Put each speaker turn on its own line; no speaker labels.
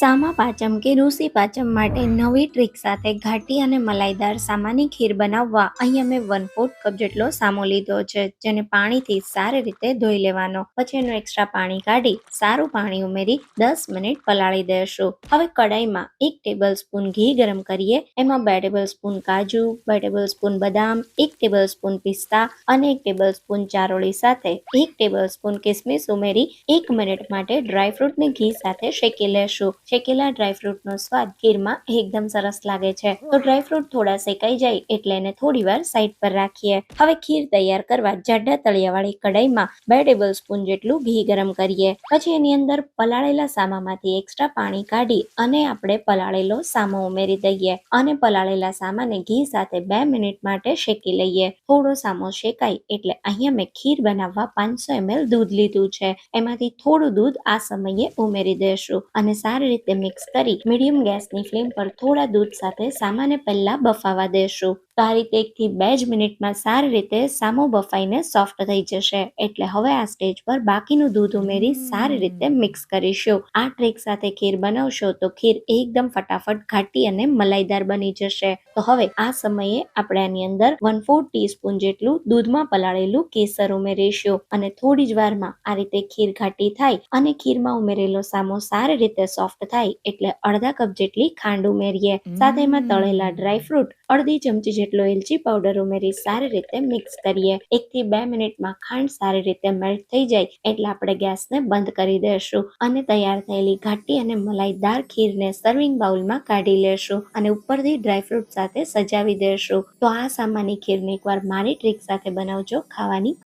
સામા પાચમ કે ઋષિ પાચમ માટે નવી ટ્રીક સાથે ઘાટી અને મલાઈદાર સામાની ખીર બનાવવા. અહીંયા મેં વન ફોર્થ કપ જેટલો સામો લીધો છે, જેને પાણીથી સારી રીતે ધોઈ લેવાનો. પછી એનું એક્સ્ટ્રા પાણી કાઢી, સારું પાણી ઉમેરી દસ મિનિટ પલાળી દેશું. હવે કડાઈમાં એક ટેબલ સ્પૂન ઘી ગરમ કરીએ. એમાં બે ટેબલ સ્પૂન કાજુ, બે ટેબલ સ્પૂન બદામ, એક ટેબલ સ્પૂન પિસ્તા અને એક ટેબલ સ્પૂન ચારોળી સાથે એક ટેબલ સ્પૂન કિસમિસ ઉમેરી એક મિનિટ માટે ડ્રાયફ્રૂટને ઘી સાથે શેકી લેશું. શેકેલા ડ્રાયફ્રૂટનો સ્વાદ ખીરમાં એકદમ સરસ લાગે છે. તો ડ્રાયફ્રૂટ થોડા શેકાઈ જાય એટલે એને થોડી વાર સાઈડ પર રાખીએ. હવે ખીર તૈયાર કરવા જાડા તળિયાવાળી કડાઈમાં બે ટેબલ સ્પૂન જેટલું ઘી ગરમ કરીએ. પછી એની અંદર પલાળેલા સામામાંથી એક્સ્ટ્રા પાણી કાઢી અને આપણે પલાળેલો સામો ઉમેરી દઈએ અને પલાળેલા સામાને ઘી સાથે બે મિનિટ માટે શેકી લઈએ. થોડો સામો શેકાય એટલે અહીંયા મેં ખીર બનાવવા પાંચસો એમએલ દૂધ લીધું છે. એમાંથી થોડું દૂધ આ સમયે ઉમેરી દેશું અને સારી રીતે મિક્સ કરી મીડિયમ ગેસની ફ્લેમ પર થોડા દૂધ સાથે સામાને પહેલા બફાવા દેશું. તો આ રીતે એકથી બે જ મિનિટમાં સારી રીતે સામો બફાઈને સોફ્ટ થઈ જશે. એટલે હવે આ સ્ટેજ પર બાકીનું દૂધ ઉમેરી સારી રીતે મિક્સ કરીશું. આ ટ્રીક સાથે ખીર બનાવશો તો ખીર એકદમ ફટાફટ ઘાટી અને મલાઈદાર બની જશે. તો હવે આ સમયે આપણે આની અંદર વન ફોર ટીસ્પૂન જેટલું દૂધમાં પલાળેલું કેસર ઉમેરીશું. અને થોડી જ વારમાં આ રીતે ખીર ઘાટી થાય અને ખીરમાં ઉમેરેલો સામો સારી રીતે સોફ્ટ થાય એટલે અડધા કપ જેટલી ખાંડ ઉમેરીએ. સાથે એમાં તળેલા ડ્રાયફ્રૂટ અડધી ચમચી જેટલો એલચી પાવડર ઉમેરી સારી રીતે મિક્સ કરીએ. એકથી બે મિનિટમાં ખાંડ સારી રીતે મેલ્ટ થઈ જાય એટલે આપણે ગેસને બંધ કરી દેશું અને તૈયાર થયેલી ઘાટી અને મલાઈદાર ખીરને સર્વિંગ બાઉલમાં કાઢી લેશું અને ઉપરથી ડ્રાયફ્રૂટ સાથે સજાવી દેશું. તો આ સામાન્ય ખીરને એકવાર મારી ટ્રીક સાથે બનાવજો ખાવાની